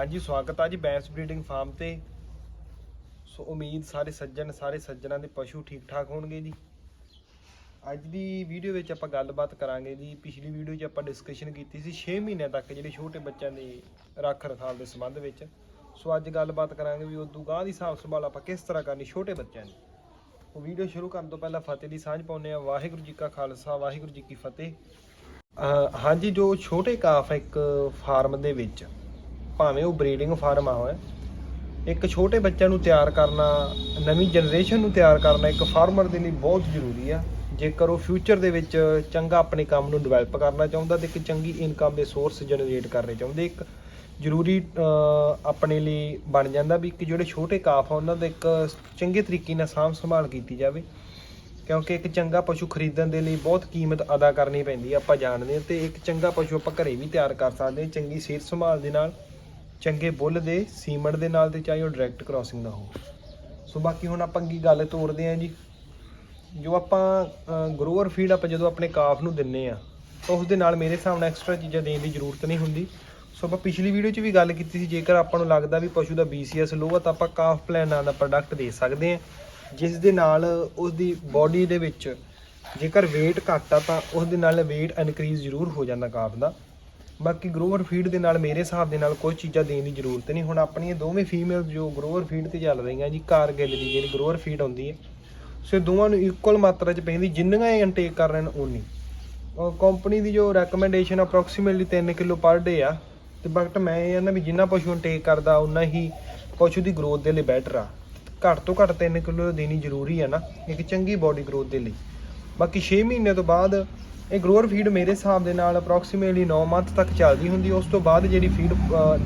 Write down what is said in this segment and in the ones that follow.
ਹਾਂਜੀ, ਸਵਾਗਤ ਆ ਜੀ ਬੈਂਸ ਬਰੀਡਿੰਗ ਫਾਰਮ ਤੇ। ਸੋ ਉਮੀਦ ਸਾਰੇ ਸੱਜਣ, ਸਾਰੇ ਸੱਜਣਾਂ ਦੇ ਪਸ਼ੂ ਠੀਕ ਠਾਕ ਹੋਣਗੇ ਜੀ। ਅੱਜ ਦੀ ਵੀਡੀਓ ਵਿੱਚ ਆਪਾਂ ਗੱਲਬਾਤ ਕਰਾਂਗੇ ਜੀ। ਪਿਛਲੀ ਵੀਡੀਓ 'ਚ ਆਪਾਂ ਡਿਸਕਸ਼ਨ ਕੀਤੀ ਸੀ 6 ਮਹੀਨਿਆਂ ਤੱਕ ਜਿਹੜੇ ਛੋਟੇ ਬੱਚਿਆਂ ਦੇ ਰੱਖ ਰਖਾਲ ਦੇ ਸੰਬੰਧ ਵਿੱਚ। ਸੋ ਅੱਜ ਗੱਲਬਾਤ ਕਰਾਂਗੇ ਵੀ ਉਦੋਂ ਗਾਂ ਦੀ ਹਿਸਾਬ ਸੰਭਾਲ ਆਪਾਂ ਕਿਸ ਤਰ੍ਹਾਂ ਕਰਨੀ ਛੋਟੇ ਬੱਚਿਆਂ ਦੀ। ਉਹ ਵੀਡੀਓ ਸ਼ੁਰੂ ਕਰਨ ਤੋਂ ਪਹਿਲਾਂ ਫਤਿਹ ਦੀ ਸਾਂਝ ਪਾਉਂਦੇ ਆ ਵਾਹਿਗੁਰੂ ਜੀ ਕਾ ਖਾਲਸਾ, ਵਾਹਿਗੁਰੂ ਜੀ ਕੀ ਫਤਿਹ। ਹਾਂਜੀ, ਜੋ ਛੋਟੇ ਕਾਫ ਆ ਇੱਕ ਫਾਰਮ ਦੇ ਵਿੱਚ ਭਾਵੇਂ ਉਹ ਬਰੀਡਿੰਗ ਫਾਰਮ ਆ ਹੋਇਆ ਇੱਕ ਛੋਟੇ ਬੱਚਿਆਂ ਨੂੰ ਤਿਆਰ ਕਰਨਾ, ਨਵੀਂ ਜਨਰੇਸ਼ਨ ਨੂੰ ਤਿਆਰ ਕਰਨਾ ਇੱਕ ਫਾਰਮਰ ਦੇ ਲਈ ਬਹੁਤ ਜ਼ਰੂਰੀ ਆ। ਜੇਕਰ ਉਹ ਫਿਊਚਰ ਦੇ ਵਿੱਚ ਚੰਗਾ ਆਪਣੇ ਕੰਮ ਨੂੰ ਡਿਵੈਲਪ ਕਰਨਾ ਚਾਹੁੰਦਾ ਤੇ ਇੱਕ ਚੰਗੀ ਇਨਕਮ ਦੇ ਸੋਰਸ ਜਨਰੇਟ ਕਰਨੇ ਚਾਹੁੰਦੇ, ਇੱਕ ਜ਼ਰੂਰੀ ਆਪਣੇ ਲਈ ਬਣ ਜਾਂਦਾ ਵੀ ਇੱਕ ਜਿਹੜੇ ਛੋਟੇ ਕਾਫ ਆ, ਉਹਨਾਂ ਦਾ ਇੱਕ ਚੰਗੇ ਤਰੀਕੇ ਨਾਲ ਸਾਂਭ ਸੰਭਾਲ ਕੀਤੀ ਜਾਵੇ। ਕਿਉਂਕਿ ਇੱਕ ਚੰਗਾ ਪਸ਼ੂ ਖਰੀਦਣ ਦੇ ਲਈ ਬਹੁਤ ਕੀਮਤ ਅਦਾ ਕਰਨੀ ਪੈਂਦੀ ਹੈ ਆਪਾਂ ਜਾਣਦੇ ਹਾਂ, ਤੇ ਇੱਕ ਚੰਗਾ ਪਸ਼ੂ ਆਪਾਂ ਘਰੇ ਵੀ ਤਿਆਰ ਕਰ ਸਕਦੇ ਹਾਂ, ਚੰਗੀ ਸਿਹਤ ਸੰਭਾਲ ਦੇ ਨਾਲ। ਚੰਗੇ ਬੁੱਲ ਦੇ, ਸੀਮਟ ਦੇ ਨਾਲ ਤੇ ਚਾਹੇ ਉਹ ਡਾਇਰੈਕਟ ਕ੍ਰਾਸਿੰਗ ਦਾ ਹੋ ਸੋ ਬਾਕੀ ਹੁਣ ਆਪਾਂ ਕੀ ਗੱਲ ਤੋਰਦੇ ਹਾਂ ਜੀ। ਜੋ ਆਪਾਂ ਗਰੋਅਰ ਫੀਡ ਆਪਾਂ ਜਦੋਂ ਆਪਣੇ ਕਾਫ ਨੂੰ ਦਿੰਨੇ ਆ, ਤਾਂ ਉਸ ਦੇ ਨਾਲ ਮੇਰੇ ਹਿਸਾਬ ਨਾਲ ਐਕਸਟਰਾ ਚੀਜ਼ਾਂ ਦੇਣ ਦੀ ਜ਼ਰੂਰਤ ਨਹੀਂ ਹੁੰਦੀ। ਸੋ ਆਪਾਂ ਪਿਛਲੀ ਵੀਡੀਓ 'ਚ ਵੀ ਗੱਲ ਕੀਤੀ ਸੀ, ਜੇਕਰ ਆਪਾਂ ਨੂੰ ਲੱਗਦਾ ਵੀ ਪਸ਼ੂ ਦਾ BCS ਲੋਅ ਆ, ਤਾਂ ਆਪਾਂ ਕਾਫ ਪਲਾਨ ਨਾਂ ਦਾ ਪ੍ਰੋਡਕਟ ਦੇ ਸਕਦੇ ਹਾਂ ਜਿਸ ਦੇ ਨਾਲ ਉਸ ਦੀ ਬਾਡੀ ਦੇ ਵਿੱਚ ਜੇਕਰ weight ਘੱਟ ਆ, ਤਾਂ ਉਸ ਦੇ ਨਾਲ weight ਇਨਕਰੀਜ਼ ਜ਼ਰੂਰ ਹੋ ਜਾਂਦਾ ਕਾਫ ਦਾ। ਬਾਕੀ ਗਰੋਵਰ ਫੀਡ ਦੇ ਨਾਲ ਮੇਰੇ ਹਿਸਾਬ ਦੇ ਨਾਲ ਕੋਈ ਚੀਜ਼ਾਂ ਦੇਣ ਦੀ ਜ਼ਰੂਰਤ ਨਹੀਂ। ਹੁਣ ਆਪਣੀਆਂ ਦੋਵੇਂ ਫੀਮੇਲ ਜੋ ਗਰੋਵਰ ਫੀਡ ਤੇ ਚੱਲ ਰਹੀਆਂ ਜੀ ਕਾਰਗਿਲ ਦੀ ਜਿਹੜੀ ਗਰੋਵਰ ਫੀਡ ਆਉਂਦੀ ਹੈ, ਸੋ ਦੋਵਾਂ ਨੂੰ ਇਕੁਅਲ ਮਾਤਰਾ 'ਚ ਪੈਂਦੀ, ਜਿੰਨੀਆਂ ਇਹ ਇਨਟੇਕ ਕਰ ਰਹੇ ਨੇ ਉਨੀ ਕੰਪਨੀ ਦੀ ਜੋ ਰეკਮੈਂਡੇਸ਼ਨ ਅਪਰੋਕਸੀਮੇਟਲੀ 3 ਕਿਲੋ ਪਰ ਡੇ ਆ, ਤੇ ਬਟ ਮੈਂ ਇਹ ਆ ਨਾ ਵੀ ਜਿੰਨਾ ਪਸ਼ੂ ਇਨਟੇਕ ਕਰਦਾ ਉਨਾ ਹੀ ਪਸ਼ੂ ਦੀ ਗਰੋਥ ਦੇ ਲਈ ਬੈਟਰ ਆ। ਘੱਟ ਤੋਂ ਘੱਟ 3 ਕਿਲੋ ਦੇਣੀ ਜ਼ਰੂਰੀ ਆ ਨਾ, ਇੱਕ ਚੰਗੀ ਬਾਡੀ ਗਰੋਥ ਦੇ ਲਈ। ਬਾਕੀ 6 ਮਹੀਨੇ ਤੋਂ ਬਾਅਦ ਇਹ ਗਰੋਅਰ ਫੀਡ ਮੇਰੇ ਹਿਸਾਬ ਦੇ ਨਾਲ ਅਪਰੋਕਸੀਮੇਟਲੀ 9 ਮੰਥ ਤੱਕ ਚੱਲਦੀ ਹੁੰਦੀ ਉਸ ਤੋਂ ਬਾਅਦ ਜਿਹੜੀ ਫੀਡ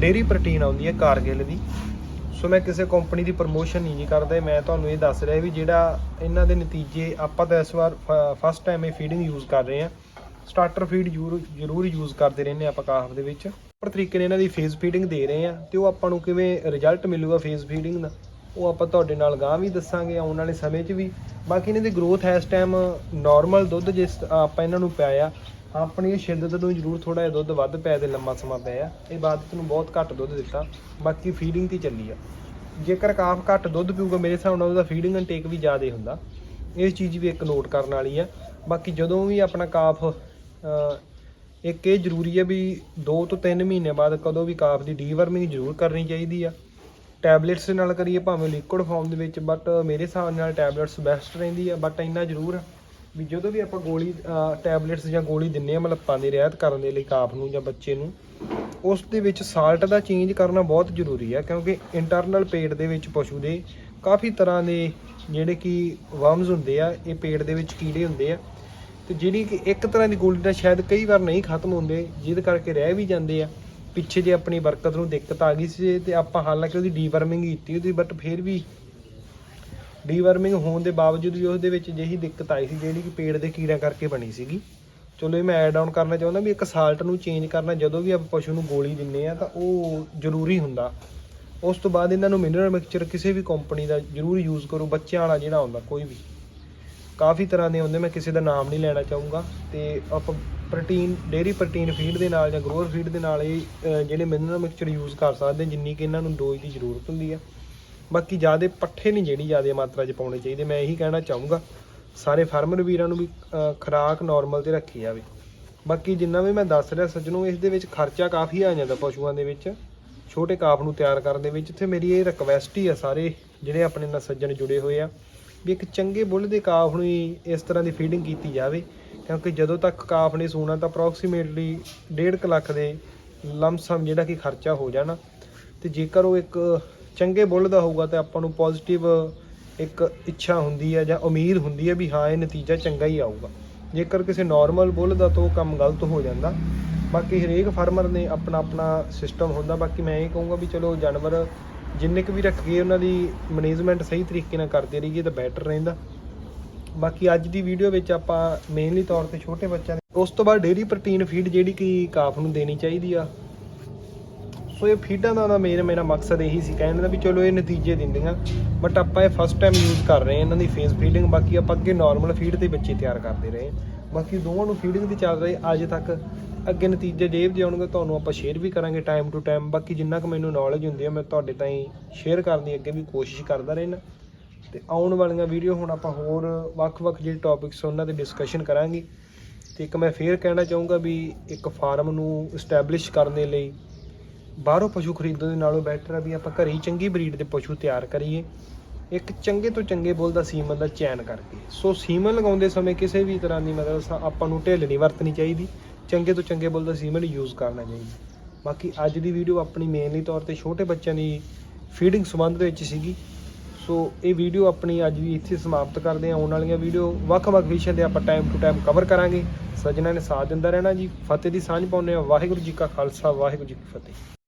ਡੇਰੀ ਪ੍ਰੋਟੀਨ ਆਉਂਦੀ ਹੈ ਕਾਰਗਿਲ ਦੀ। ਸੋ ਮੈਂ ਕਿਸੇ ਕੰਪਨੀ ਦੀ ਪ੍ਰਮੋਸ਼ਨ ਨਹੀਂ ਜੀ ਕਰਦਾ। ਮੈਂ ਤੁਹਾਨੂੰ ਇਹ ਦੱਸ ਰਿਹਾ ਵੀ ਜਿਹੜਾ ਇਹਨਾਂ ਦੇ ਨਤੀਜੇ, ਆਪਾਂ ਤਾਂ ਇਸ ਵਾਰ ਫਸਟ ਟਾਈਮ ਇਹ ਫੀਡਿੰਗ ਯੂਜ਼ ਕਰ ਰਹੇ ਹਾਂ। ਸਟਾਰਟਰ ਫੀਡ ਜ਼ਰੂਰ ਜ਼ਰੂਰ ਯੂਜ਼ ਕਰਦੇ ਰਹਿੰਦੇ ਹਾਂ ਆਪਾਂ ਕਾਫ ਦੇ ਵਿੱਚ। ਪਰ ਤਰੀਕੇ ਨਾਲ ਇਹਨਾਂ ਦੀ ਫੇਸ ਫੀਡਿੰਗ ਦੇ ਰਹੇ ਹਾਂ ਤੇ ਉਹ ਆਪਾਂ ਨੂੰ ਕਿਵੇਂ ਰਿਜ਼ਲਟ ਮਿਲੂਗਾ ਫੇਸ ਫੀਡਿੰਗ ਦਾ? ਉਹ ਆਪਾਂ ਤੁਹਾਡੇ ਨਾਲ ਗਾਂ ਵੀ ਦੱਸਾਂਗੇ ਆਉਣ ਵਾਲੇ ਸਮੇਂ 'ਚ ਵੀ। ਬਾਕੀ ਇਹਨਾਂ ਦੀ ਗਰੋਥ ਹੈ ਇਸ ਟਾਈਮ ਨਾਰਮਲ ਦੁੱਧ ਜਿਸ ਆਪਾਂ ਇਹਨਾਂ ਨੂੰ ਪਿਆਇਆ, ਆਪਣੀ ਸ਼ਿੱਦਤ ਨੂੰ ਜ਼ਰੂਰ ਥੋੜਾ ਜਿਹਾ ਦੁੱਧ ਵੱਧ ਪਿਆ ਤੇ ਲੰਮਾ ਸਮਾਂ ਪਿਆ ਇਹ ਬਾਦਤ ਨੂੰ ਬਹੁਤ ਘੱਟ ਦੁੱਧ ਦਿੱਤਾ, ਬਾਕੀ ਫੀਡਿੰਗ ਤੇ ਚੱਲੀ ਆ। ਜੇਕਰ ਕਾਫ ਘੱਟ ਦੁੱਧ ਪੀਊਗਾ ਮੇਰੇ ਹਿਸਾਬ ਨਾਲ ਉਹਦਾ ਫੀਡਿੰਗ ਇਨਟੇਕ ਵੀ ਜ਼ਿਆਦਾ ਹੁੰਦਾ। ਇਸ ਚੀਜ਼ ਵੀ ਇੱਕ ਨੋਟ ਕਰਨ ਵਾਲੀ ਆ। ਬਾਕੀ ਜਦੋਂ ਵੀ ਆਪਣਾ ਕਾਫ ਇੱਕ ਇਹ ਜ਼ਰੂਰੀ ਹੈ ਵੀ 2 ਤੋਂ 3 ਮਹੀਨੇ ਬਾਅਦ ਕਦੋਂ ਵੀ ਕਾਫ ਦੀ ਡੀਵਰਮਿੰਗ ਜ਼ਰੂਰ ਕਰਨੀ ਚਾਹੀਦੀ ਆ। ਟੈਬਲੇਟਸ ਦੇ ਨਾਲ ਕਰੀਏ ਭਾਵੇਂ ਲਿਕੁਇਡ ਫਾਰਮ ਦੇ ਵਿੱਚ ਬਟ ਮੇਰੇ ਹਿਸਾਬ ਨਾਲ ਟੈਬਲੇਟਸ ਬੈਸਟ ਰਹਿੰਦੀ ਆ ਬਟ ਇੰਨਾ ਜ਼ਰੂਰ ਆ ਵੀ ਜਦੋਂ ਵੀ ਆਪਾਂ ਗੋਲੀ ਟੈਬਲੇਟਸ ਜਾਂ ਗੋਲੀ ਦਿੰਨੇ ਆ ਮਲੱਪਾਂ ਦੀ ਰਹਿਤ ਕਰਨ ਦੇ ਲਈ ਕਾਫ ਨੂੰ ਜਾਂ ਬੱਚੇ ਨੂੰ, ਉਸ ਦੇ ਵਿੱਚ ਸਾਲਟ ਦਾ ਚੇਂਜ ਕਰਨਾ ਬਹੁਤ ਜ਼ਰੂਰੀ ਆ, ਕਿਉਂਕਿ ਇੰਟਰਨਲ ਪੇਟ ਦੇ ਵਿੱਚ ਪਸ਼ੂ ਦੇ ਕਾਫੀ ਤਰ੍ਹਾਂ ਦੇ ਜਿਹੜੇ ਕਿ ਵਰਮਸ ਹੁੰਦੇ ਆ, ਇਹ ਪੇਟ ਦੇ ਵਿੱਚ ਕੀੜੇ ਹੁੰਦੇ ਆ, ਤੇ ਜਿਹੜੀ ਕਿ ਇੱਕ ਤਰ੍ਹਾਂ ਦੀ ਗੋਲੀ ਦਾ ਸ਼ਾਇਦ ਕਈ ਵਾਰ ਨਹੀਂ ਖਤਮ ਹੁੰਦੇ, ਜਿਹਦੇ ਕਰਕੇ ਰਹਿ ਵੀ ਜਾਂਦੇ ਆ। ਪਿੱਛੇ ਜੇ ਆਪਣੀ ਬਰਕਤ ਨੂੰ ਦਿੱਕਤ ਆ ਗਈ ਸੀ ਤੇ ਆਪਾਂ ਹਾਲਾਂਕਿ ਉਹਦੀ ਡੀਵਰਮਿੰਗ ਕੀਤੀ ਉਹਦੀ ਬਟ ਫਿਰ ਵੀ ਡੀਵਰਮਿੰਗ ਹੋਣ ਦੇ ਬਾਵਜੂਦ ਵੀ ਉਹਦੇ ਵਿੱਚ ਜਿਹੀ ਦਿੱਕਤ ਆਈ ਸੀ ਜਿਹੜੀ ਕਿ ਪੇੜ ਦੇ ਕੀੜਿਆਂ ਕਰਕੇ ਬਣੀ ਸੀਗੀ। ਚਲੋ ਇਹ ਮੈਂ ਐਡ ਆਨ ਕਰਨਾ ਚਾਹੁੰਦਾ ਵੀ ਇੱਕ ਸਾਲਟ ਨੂੰ ਚੇਂਜ ਕਰਨਾ, ਜਦੋਂ ਵੀ ਆਪਾਂ ਪਸ਼ੂ ਨੂੰ ਗੋਲੀ ਦਿੰਨੇ ਆ ਤਾਂ ਉਹ ਜ਼ਰੂਰੀ ਹੁੰਦਾ। ਉਸ ਤੋਂ ਬਾਅਦ ਇਹਨਾਂ ਨੂੰ ਮਿਨਰਲ ਮਿਕਸਚਰ ਕਿਸੇ ਵੀ ਕੰਪਨੀ ਦਾ ਜ਼ਰੂਰ ਯੂਜ਼ ਕਰੋ, ਬੱਚਿਆਂ ਵਾਲਾ ਜਿਹੜਾ ਹੁੰਦਾ, ਕੋਈ ਵੀ। ਕਾਫੀ ਤਰ੍ਹਾਂ ਦੇ ਹੁੰਦੇ ਮੈਂ ਕਿਸੇ ਦਾ ਨਾਮ ਨਹੀਂ ਲੈਣਾ ਚਾਹੂੰਗਾ। ਤੇ ਆਪਾਂ ਪ੍ਰੋਟੀਨ ਡੇਰੀ ਪ੍ਰੋਟੀਨ ਫੀਡ ਦੇ ਨਾਲ ਜਾਂ ਗਰੋਅਰ ਫੀਡ ਦੇ ਨਾਲ ਇਹ ਜਿਹੜੇ ਮਿਨਰਲ ਮਿਕਸਚਰ ਯੂਜ਼ ਕਰ ਸਕਦੇ ਜਿੰਨੀ ਕਿ ਇਹਨਾਂ ਨੂੰ ਡੋਜ਼ ਦੀ ਜ਼ਰੂਰਤ ਹੁੰਦੀ ਆ। ਬਾਕੀ ਜਿਆਦੇ ਪੱਠੇ ਨਹੀਂ ਜਿਹੜੀ ਜਿਆਦੇ ਮਾਤਰਾ 'ਚ ਪਾਉਣੇ ਚਾਹੀਦੇ ਮੈਂ ਇਹੀ ਕਹਿਣਾ ਚਾਹੂੰਗਾ। ਸਾਰੇ ਫਾਰਮਰ ਵੀਰਾਂ ਨੂੰ ਵੀ ਅਹ, ਖੁਰਾਕ ਨਾਰਮਲ ਤੇ ਰੱਖੀ ਜਾਵੇ। ਬਾਕੀ ਜਿੰਨਾ ਵੀ ਮੈਂ ਦੱਸ ਰਿਹਾ ਸੱਜਣੋ ਇਸ ਦੇ ਵਿੱਚ ਖਰਚਾ ਕਾਫੀ ਆ ਜਾਂਦਾ ਪਸ਼ੂਆਂ ਦੇ ਵਿੱਚ। ਛੋਟੇ ਕਾਫ ਨੂੰ ਤਿਆਰ ਕਰਨ ਦੇ ਵਿੱਚ ਤੇ ਮੇਰੀ ਇਹ ਰਿਕਵੈਸਟ ਹੀ ਆ ਸਾਰੇ ਜਿਹੜੇ ਆਪਣੇ ਨਾਲ ਸੱਜਣ ਜੁੜੇ ਹੋਏ ਆ। ਵੀ ਇੱਕ ਚੰਗੇ ਬੁੱਲ ਦੇ ਕਾਫ ਨੂੰ ਹੀ ਇਸ ਤਰ੍ਹਾਂ ਦੀ ਫੀਡਿੰਗ ਕੀਤੀ ਜਾਵੇ, ਕਿਉਂਕਿ ਜਦੋਂ ਤੱਕ ਕਾਫ ਨੇ ਸੂਣਾ ਤਾਂ ਅਪਰੋਕਸੀਮੇਟਲੀ 1.5 ਲੱਖ ਦੇ ਲਮਸਮ ਜਿਹੜਾ ਕਿ ਖਰਚਾ ਹੋ ਜਾਣਾ। ਤੇ ਜੇਕਰ ਉਹ ਇੱਕ ਚੰਗੇ ਬੁੱਲ ਦਾ ਹੋਊਗਾ ਤਾਂ ਆਪਾਂ ਨੂੰ ਪੋਜ਼ਿਟਿਵ ਇੱਕ ਇੱਛਾ ਹੁੰਦੀ ਹੈ ਜਾਂ ਉਮੀਦ ਹੁੰਦੀ ਹੈ ਵੀ ਹਾਂ, ਇਹ ਨਤੀਜਾ ਚੰਗਾ ਹੀ ਆਊਗਾ। ਜੇਕਰ ਕਿਸੇ ਨਾਰਮਲ ਬੁੱਲ ਦਾ ਤਾਂ ਉਹ ਕੰਮ ਗਲਤ ਹੋ ਜਾਂਦਾ। ਬਾਕੀ ਹਰੇਕ ਫਾਰਮਰ ਨੇ ਆਪਣਾ ਆਪਣਾ ਸਿਸਟਮ ਹੁੰਦਾ। ਬਾਕੀ ਮੈਂ ਇਹ ਕਹੂੰਗਾ ਵੀ ਚਲੋ ਜਾਨਵਰ ਜਿੰਨੇ ਕੁ ਵੀ ਰੱਖੀਏ, ਉਹਨਾਂ ਦੀ ਮੈਨੇਜਮੈਂਟ ਸਹੀ ਤਰੀਕੇ ਨਾਲ ਕਰਦੇ ਰਹੀਏ ਤਾਂ ਬੈਟਰ ਰਹਿੰਦਾ। ਬਾਕੀ ਅੱਜ ਦੀ ਵੀਡੀਓ ਵਿੱਚ ਆਪਾਂ ਮੇਨਲੀ ਤੌਰ ਤੇ ਛੋਟੇ ਬੱਚਿਆਂ ਦੇ ਉਸ ਤੋਂ ਬਾਅਦ ਡੇਰੀ ਪ੍ਰੋਟੀਨ ਫੀਡ ਜਿਹੜੀ ਕਿ ਕਾਫ ਨੂੰ ਦੇਣੀ ਚਾਹੀਦੀ ਆ। ਸੋ ਇਹ ਫੀਡਾਂ ਦਾ ਮੇਨ ਮੇਰਾ ਮਕਸਦ ਇਹੀ ਸੀ। ਕਹਿਣ ਦਾ ਵੀ ਚਲੋ ਇਹ ਨਤੀਜੇ ਦਿੰਦੀਆਂ ਬਟ ਆਪਾਂ ਇਹ ਫਸਟ ਟਾਈਮ ਯੂਜ਼ ਕਰ ਰਹੇ ਹਾਂ। ਇਹਨਾਂ ਦੀ ਫੇਸ ਫੀਡਿੰਗ ਬਾਕੀ ਆਪਾਂ ਅੱਗੇ ਨਾਰਮਲ ਫੀਡ ਤੇ ਬੱਚੇ ਤਿਆਰ ਕਰਦੇ ਰਹੇ ਬਾਕੀ ਦੋਵਾਂ ਨੂੰ ਫੀਡਿੰਗ ਦੀ ਚੱਲ ਰਹੀ ਅੱਜ ਤੱਕ। ਅੱਗੇ ਨਤੀਜੇ ਜੇਬ ਦੇ ਆਉਣਗੇ, ਤੁਹਾਨੂੰ ਆਪਾਂ ਸ਼ੇਅਰ ਵੀ ਕਰਾਂਗੇ ਟਾਈਮ ਟੂ ਟਾਈਮ ਬਾਕੀ ਜਿੰਨਾ ਕੁ ਮੈਨੂੰ ਨੌਲੇਜ ਹੁੰਦੀ ਹੈ ਮੈਂ ਤੁਹਾਡੇ ਤਾਈਂ ਸ਼ੇਅਰ ਕਰਨ ਦੀ ਅੱਗੇ ਵੀ ਕੋਸ਼ਿਸ਼ ਕਰਦਾ ਰਹਿਣਾ ਤੇ ਆਉਣ ਵਾਲੀਆਂ ਵੀਡੀਓ ਹੁਣ ਆਪਾਂ ਹੋਰ ਵੱਖ-ਵੱਖ ਜਿਹੜੇ ਟੌਪਿਕਸ ਉਹਨਾਂ ਤੇ ਡਿਸਕਸ਼ਨ ਕਰਾਂਗੇ। ਤੇ ਇੱਕ ਮੈਂ ਫੇਰ ਕਹਿਣਾ ਚਾਹੂੰਗਾ ਵੀ ਇੱਕ ਫਾਰਮ ਨੂੰ ਐਸਟੈਬਲਿਸ਼ ਕਰਨ ਦੇ ਲਈ ਬਾਹਰੋਂ ਪਸ਼ੂ ਖਰੀਦਣ ਦੇ ਨਾਲੋਂ ਬੈਟਰ ਆ ਵੀ ਆਪਾਂ ਘਰੇ ਹੀ ਚੰਗੀ ਬਰੀਡ ਦੇ ਪਸ਼ੂ ਤਿਆਰ ਕਰੀਏ। ਇੱਕ ਚੰਗੇ ਤੋਂ ਚੰਗੇ ਬੁੱਲ ਦਾ ਸੀਮਨ ਦਾ ਚੈਨ ਕਰਕੇ। ਸੋ ਸੀਮਨ ਲਗਾਉਂਦੇ ਸਮੇਂ ਕਿਸੇ ਵੀ ਤਰ੍ਹਾਂ ਦੀ ਮਤਲਬ ਆਪਾਂ ਨੂੰ ਢਿੱਲ ਨਹੀਂ ਵਰਤਣੀ ਚਾਹੀਦੀ। ਚੰਗੇ ਤੋਂ ਚੰਗੇ ਬੁੱਲ ਦਾ ਸੀਮਨ ਯੂਜ਼ ਕਰਨਾ ਚਾਹੀਦਾ। ਬਾਕੀ ਅੱਜ ਦੀ ਵੀਡੀਓ ਆਪਣੀ ਮੇਨਲੀ ਤੌਰ ਤੇ ਛੋਟੇ ਬੱਚਿਆਂ ਦੀ ਫੀਡਿੰਗ ਸੰਬੰਧ ਵਿੱਚ ਸੀਗੀ। ਸੋ ਇਹ ਵੀਡੀਓ ਆਪਣੀ ਅੱਜ ਵੀ ਇੱਥੇ ਸਮਾਪਤ ਕਰਦੇ ਹਾਂ। ਆਉਣ ਵਾਲੀਆਂ ਵੀਡੀਓ ਵੱਖ-ਵੱਖ ਵਿਸ਼ਿਆਂ ਤੇ ਆਪਾਂ ਟਾਈਮ ਟੂ ਟਾਈਮ ਕਵਰ ਕਰਾਂਗੇ। ਸੱਜਣਾ ਨੇ ਸਾਥ ਦਿੰਦਾ ਰਹਿਣਾ ਜੀ। ਫਤਿਹ ਦੀ ਸਾਂਝ ਪਾਉਂਦੇ ਹਾਂ। ਵਾਹਿਗੁਰੂ ਜੀ ਕਾ ਖਾਲਸਾ, ਵਾਹਿਗੁਰੂ ਜੀ ਕੀ ਫਤਿਹ।